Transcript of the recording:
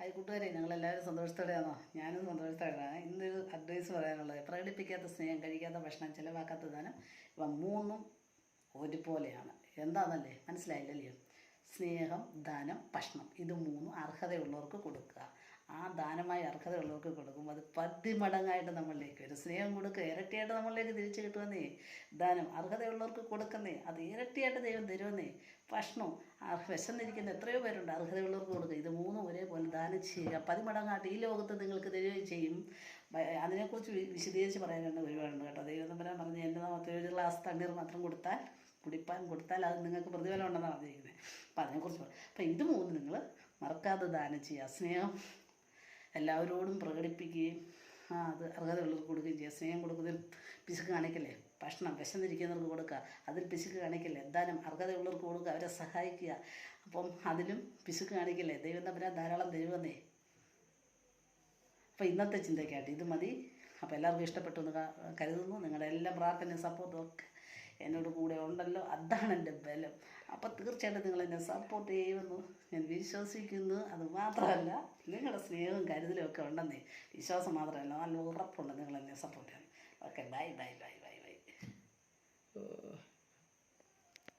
Hi കൂട്ടുകാരെ ഞങ്ങളെല്ലാവരും സന്തോഷത്തോടെയാണോ ഞാനും സന്തോഷത്തോടെയാണ് ഇന്നൊരു അഡ്വൈസ് പറയാനുള്ളത്. പ്രകടിപ്പിക്കാത്ത സ്നേഹം കഴിക്കാത്ത ഭക്ഷണം ചിലവാക്കാത്ത ദാനം ഇവ മൂന്നും ഒരുപോലെയാണ്. എന്താണെന്നല്ലേ മനസ്സിലായില്ലേ സ്നേഹം ദാനം ഭക്ഷണം. ഇത് മൂന്നും അർഹതയുള്ളവർക്ക് കൊടുക്കുക. ആ ദാനമായി അർഹതയുള്ളവർക്ക് കൊടുക്കുമ്പോൾ അത് പതിമടങ്ങായിട്ട് നമ്മളിലേക്ക് വരും. സ്നേഹം കൊടുക്കുക. ഇരട്ടിയായിട്ട് നമ്മളിലേക്ക് തിരിച്ചു കിട്ടുമെന്നേ. ദാനം അർഹതയുള്ളവർക്ക് കൊടുക്കുന്നേ. അത് ഇരട്ടിയായിട്ട് ദൈവം തരുമെന്നേ. ഭക്ഷണം വിശന്നിരിക്കുന്ന എത്രയോ പേരുണ്ട് അർഹതയുള്ളവർക്ക് കൊടുക്കുക. ഇത് ദാനം ചെയ്യുക? പതിമടങ്ങാട്ട് ഈ ലോകത്ത് നിങ്ങൾക്ക് തരികയും ചെയ്യും. അതിനെക്കുറിച്ച് വിശദീകരിച്ച് പറയാനുണ്ട് ഒരുപാടുണ്ട് കേട്ടോ. ദൈവം തമ്പരാൻ പറഞ്ഞ് എന്റെ നാമത്തിൽ ഒരു ഗ്ലാസ് തണ്ണീർ മാത്രം കൊടുത്താൽ കുടിപ്പാൻ കൊടുത്താൽ അത് നിങ്ങൾക്ക് പ്രതിഫലം ഉണ്ടെന്നാണ് പറഞ്ഞിരിക്കുന്നത്. അപ്പം അതിനെക്കുറിച്ച് പറയാം അപ്പം ഇത് മൂന്ന് നിങ്ങൾ മറക്കാതെ ദാനം ചെയ്യുക. സ്നേഹം എല്ലാവരോടും പ്രകടിപ്പിക്കുകയും അത് അർഹതയുള്ളവർക്ക് കൊടുക്കുകയും ചെയ്യുക സ്നേഹം കൊടുക്കുന്നതിൽ പിശുക്ക് കാണിക്കല്ലേ? ഭക്ഷണം വിശന്നിരിക്കുന്നവർക്ക് കൊടുക്കുക. അതിൽ പിശുക്ക് കാണിക്കല്ലേ? ദാനം അർഹതയുള്ളവർക്ക് കൊടുക്കുക. അവരെ സഹായിക്കുക. അപ്പം അതിലും പിശുക്ക് കാണിക്കല്ലേ? ദൈവം തമ്പരാൻ ധാരാളം ദൈവമേ. അപ്പോൾ ഇന്നത്തെ ചിന്തയ്ക്കായിട്ട് ഇത് മതി. അപ്പോൾ എല്ലാവർക്കും ഇഷ്ടപ്പെട്ടു എന്ന് കരുതുന്നു. നിങ്ങളുടെ എല്ലാ പ്രാർത്ഥനയും സപ്പോർട്ടും ഒക്കെ എന്നോട് കൂടെ ഉണ്ടല്ലോ. അതാണ് എന്റെ ബലം. അപ്പോൾ തീർച്ചയായിട്ടും നിങ്ങൾ എന്നെ സപ്പോർട്ട് ചെയ്യുമെന്ന് ഞാൻ വിശ്വസിക്കുന്നു. അത് മാത്രമല്ല നിങ്ങളുടെ സ്നേഹവും കരുതലും ഒക്കെ ഉണ്ടെന്നേ വിശ്വാസം മാത്രമല്ല. നല്ല ഉറപ്പുണ്ട് നിങ്ങൾ എന്നെ സപ്പോർട്ട് ചെയ്യണം okay bye bye bye bye bye